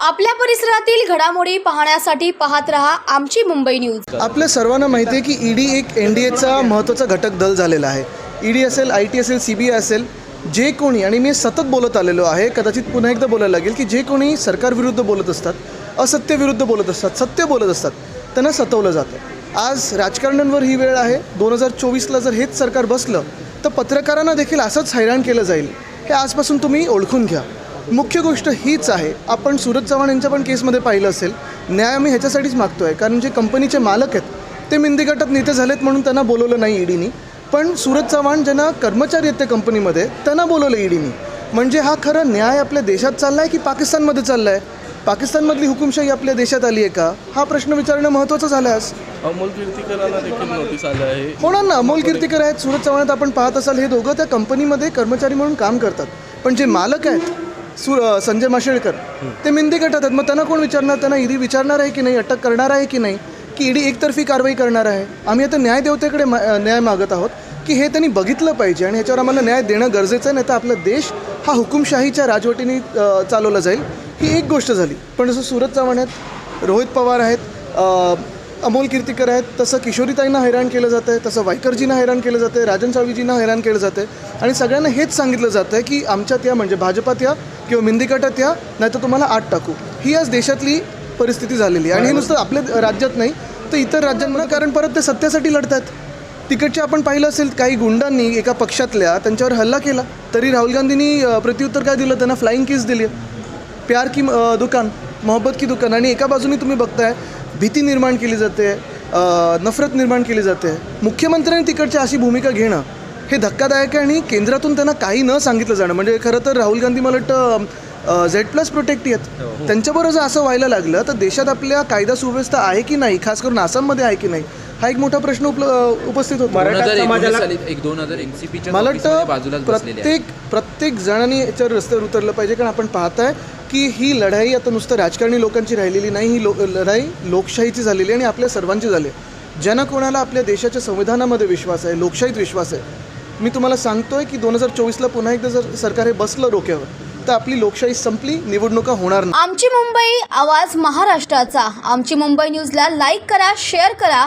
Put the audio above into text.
आपल्या परिसरातील घडामोडी पाहण्यासाठी पाहत रहा आमची मुंबई न्यूज. आपल्या सर्वांना माहिती आहे की ईडी एक एन डी एचा महत्त्वाचा घटक दल झालेला आहे. ईडी असेल आय टी असेल सी बी आय असेल जे कोणी आणि मी सतत बोलत आलेलो आहे कदाचित पुन्हा एकदा बोलायला लागेल की जे कोणी सरकारविरुद्ध बोलत असतात असत्यविरुद्ध बोलत असतात सत्य बोलत असतात त्यांना सतवलं जातं. आज राजकारण्यांवर ही वेळ आहे. दोन हजार चोवीसला जर हेच सरकार बसलं तर पत्रकारांना देखील असंच हैराण केलं जाईल. हे आजपासून तुम्ही ओळखून घ्या. मुख्य गोष्ट हीच आहे. आपण सूरज चव्हाण यांच्या पण केसमध्ये पाहिलं असेल. न्याय आम्ही ह्याच्यासाठीच मागतो आहे कारण जे कंपनीचे मालक आहेत ते मिंदी गटात नेते झालेत म्हणून त्यांना बोलवलं नाही ईडीनी. पण सूरज चव्हाण ज्यांना कर्मचारी आहेत त्या कंपनीमध्ये त्यांना बोलवलं ईडीनी. म्हणजे हा खरा न्याय आपल्या देशात चालला आहे की पाकिस्तानमध्ये चालला आहे पाकिस्तानमधली हुकुमशाही आपल्या देशात आली आहे का? हा प्रश्न विचारणं महत्त्वाचं झालं आहे आज अमोल कीर्तीकरांना देखील नोटीस आलं आहे. होणार ना अमोल कीर्तीकर आहेत सूरज चव्हाणात आपण पाहत असाल हे दोघं त्या कंपनीमध्ये कर्मचारी म्हणून काम करतात. पण जे मालक आहेत सु अ, संजय माशेळकर ते मिंदी गटात आहेत. मग त्यांना कोण विचारणार? त्यांना ईडी विचारणार आहे की नाही? अटक करणार आहे की नाही? की ईडी एकतर्फी कारवाई करणार आहे? आम्ही आता न्यायदेवतेकडे मा- अ, न्याय मागत आहोत की हे त्यांनी बघितलं पाहिजे आणि ह्याच्यावर आम्हाला न्याय देणं गरजेचं आहे नाही तर आपला देश हा हुकुमशाहीच्या राजवटीने अ, चालवला जाईल. ही एक गोष्ट झाली. पण जसं सूरज चव्हाण आहेत रोहित पवार आहेत अमोल कीर्तीकर आहेत तसं किशोरीताईंना हैराण केलं जातं आहे तसं वायकरजींना हैराण केलं जातं आहे राजन साळवीजींना हैराण केलं जातं आहे आणि सगळ्यांना हेच सांगितलं जातं आहे की आमच्यात या म्हणजे भाजपात या किंवा मिंदीकटात या नाही तर तुम्हाला आत टाकू. ही आज देशातली परिस्थिती झालेली आहे. आणि हे नुसतं आपल्या राज्यात नाही तर इतर राज्यांमध्ये कारण परत ते सत्तेसाठी लढतात तिकडचे आपण पाहिलं असेल काही गुंडांनी एका पक्षातल्या त्यांच्यावर हल्ला केला. तरी राहुल गांधींनी प्रत्युत्तर काय दिलं? त्यांना फ्लाईंग किस दिली प्यार की दुकान मोहब्बत की दुकान. आणि एका बाजूने तुम्ही बघताय भीती निर्माण केली जाते नफरत निर्माण केली जाते. मुख्यमंत्र्यांनी तिकडची अशी भूमिका घेणं हे धक्कादायक आहे आणि केंद्रातून त्यांना काही न सांगितलं जाणं. म्हणजे खरं तर राहुल गांधी मला वाटतं झेड प्लस प्रोटेक्टी आहेत. त्यांच्याबरोबर जर असं व्हायला लागलं तर देशात आपल्या कायदा सुव्यवस्था आहे की नाही? खास करून आसाममध्ये आहे की नाही? हा एक मोठा प्रश्न उपल उपस्थित होतो. दोन हजार एकोणीस साली एक दोन हजार एनसीपीच्या मला बाजूलाच वाटतं बसलेले आहे प्रत्येक प्रत्येक जणांनी याच्यावर रस्त्यावर उतरलं पाहिजे कारण आपण पाहताय की ही लढाई आता नुसतं राजकारणी लोकांची राहिलेली नाही ही लो लढाई लोकशाहीची झालेली आहे आणि आपल्या सर्वांची झाली आहे. ज्यांना कोणाला आपल्या देशाच्या संविधानामध्ये विश्वास आहे लोकशाहीत विश्वास आहे मी तुम्हाला सांगतोय की दोन हजार चोवीसला पुन्हा एकदा जर सरकार हे बसलं डोक्यावर तर आपली लोकशाही संपली निवडणुका होणार नाही. आमची मुंबई आवाज महाराष्ट्राचा. आमची मुंबई न्यूजला लाईक करा शेअर करा